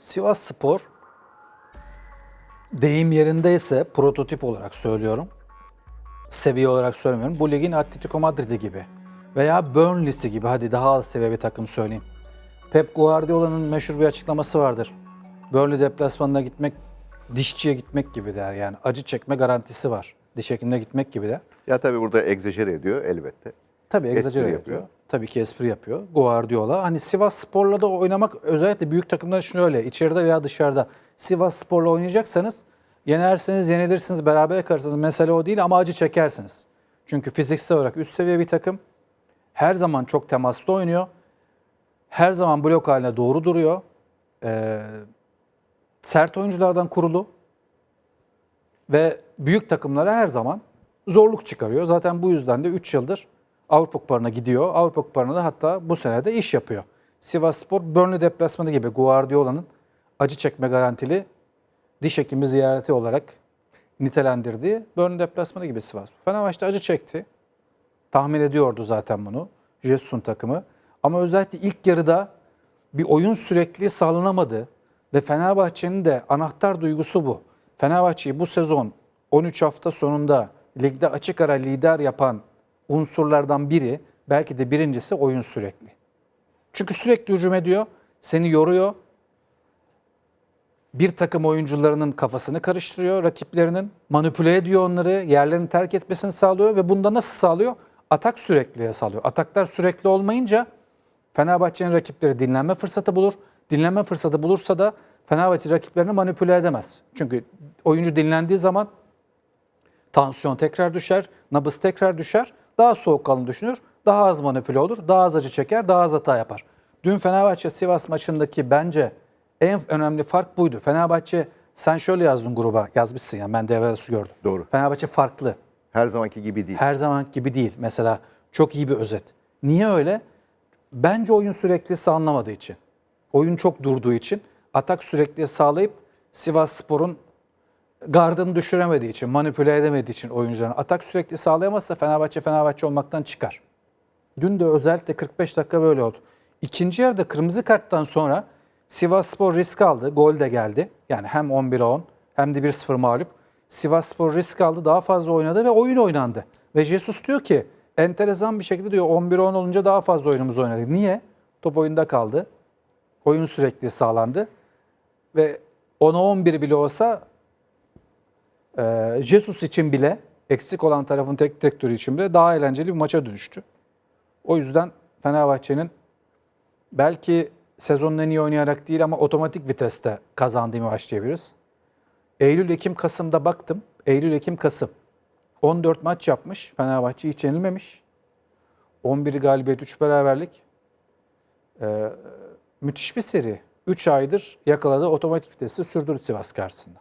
Sivas Spor deyim yerindeyse prototip olarak söylüyorum. Seviye olarak söylemiyorum. Bu ligin Atletico Madrid'i gibi veya Burnley'si gibi hadi daha az seviye bir takım söyleyeyim. Pep Guardiola'nın meşhur bir açıklaması vardır. Burnley deplasmanına gitmek dişçiye gitmek gibi der yani. Acı çekme garantisi var. Diş hekimine gitmek gibi de. Ya tabii burada egzajere ediyor elbette. Tabii egzajere yapıyor. Tabii ki espri yapıyor. Guardiola. Hani Sivas Spor'la da oynamak özellikle büyük takımlar için öyle. İçeride veya dışarıda. Sivas Spor'la oynayacaksanız yenersiniz, yenilirsiniz, beraber kalırsınız. Mesele o değil ama acı çekersiniz. Çünkü fiziksel olarak üst seviye bir takım. Her zaman çok temaslı oynuyor. Her zaman blok haline doğru duruyor. Ee, sert oyunculardan kurulu ve büyük takımlara her zaman zorluk çıkarıyor. Zaten bu yüzden de 3 yıldır Avrupa Kupalarına gidiyor. Avrupa Kupalarına da hatta bu sene de iş yapıyor. Sivas Spor Burnley deplasmanı gibi Guardiola'nın acı çekme garantili diş hekimi ziyareti olarak nitelendirdiği Burnley deplasmanı gibi Sivas. Fenerbahçe acı çekti. Tahmin ediyordu zaten bunu. Jesus'un takımı. Ama özellikle ilk yarıda bir oyun sürekli sağlanamadı. Ve Fenerbahçe'nin de anahtar duygusu bu. Fenerbahçe'yi bu sezon 13 hafta sonunda ligde açık ara lider yapan unsurlardan biri, belki de birincisi oyun sürekli. Çünkü sürekli hücum ediyor, seni yoruyor. Bir takım oyuncularının kafasını karıştırıyor, rakiplerinin manipüle ediyor onları, yerlerini terk etmesini sağlıyor ve bunda nasıl sağlıyor? Atak sürekliliğe sağlıyor. Ataklar sürekli olmayınca Fenerbahçe'nin rakipleri dinlenme fırsatı bulur. Dinlenme fırsatı bulursa da Fenerbahçe rakiplerini manipüle edemez. Çünkü oyuncu dinlendiği zaman tansiyon tekrar düşer, nabız tekrar düşer, daha soğukkanlı düşünür, daha az manipüle olur, daha az acı çeker, daha az hata yapar. Dün Fenerbahçe Sivas maçındaki bence en önemli fark buydu. Fenerbahçe sen şöyle yazdın gruba, yazmışsın ya ben devre arası gördüm. Doğru. Fenerbahçe farklı. Her zamanki gibi değil. Her zaman gibi değil. Mesela çok iyi bir özet. Niye öyle? Bence oyun sürekli sağlanamadığı için. Oyun çok durduğu için. Atak sürekli sağlayıp Sivas Spor'un gardını düşüremediği için, manipüle edemediği için oyuncuların atak sürekli sağlayamazsa Fenerbahçe Fenerbahçe olmaktan çıkar. Dün de özellikle 45 dakika böyle oldu. İkinci yarıda kırmızı karttan sonra Sivas Spor risk aldı. Gol de geldi. Yani hem 11'e 10 hem de 1-0 mağlup. Sivas Spor risk aldı. Daha fazla oynadı ve oyun oynandı. Ve Jesus diyor ki enteresan bir şekilde diyor 11'e 10 olunca daha fazla oyunumuz oynadık. Niye? Top oyunda kaldı. Oyun sürekli sağlandı. Ve 10'a 11 bile olsa e, Jesus için bile eksik olan tarafın tek direktörü için bile daha eğlenceli bir maça dönüştü. O yüzden Fenerbahçe'nin belki sezonun en iyi oynayarak değil ama otomatik viteste kazandığını başlayabiliriz. Eylül, Ekim, Kasım'da baktım. Eylül, Ekim, Kasım. 14 maç yapmış. Fenerbahçe hiç yenilmemiş. 11 galibiyet, 3 beraberlik. Ee, müthiş bir seri. 3 aydır yakaladığı otomatik vitesi sürdürdü Sivas karşısında.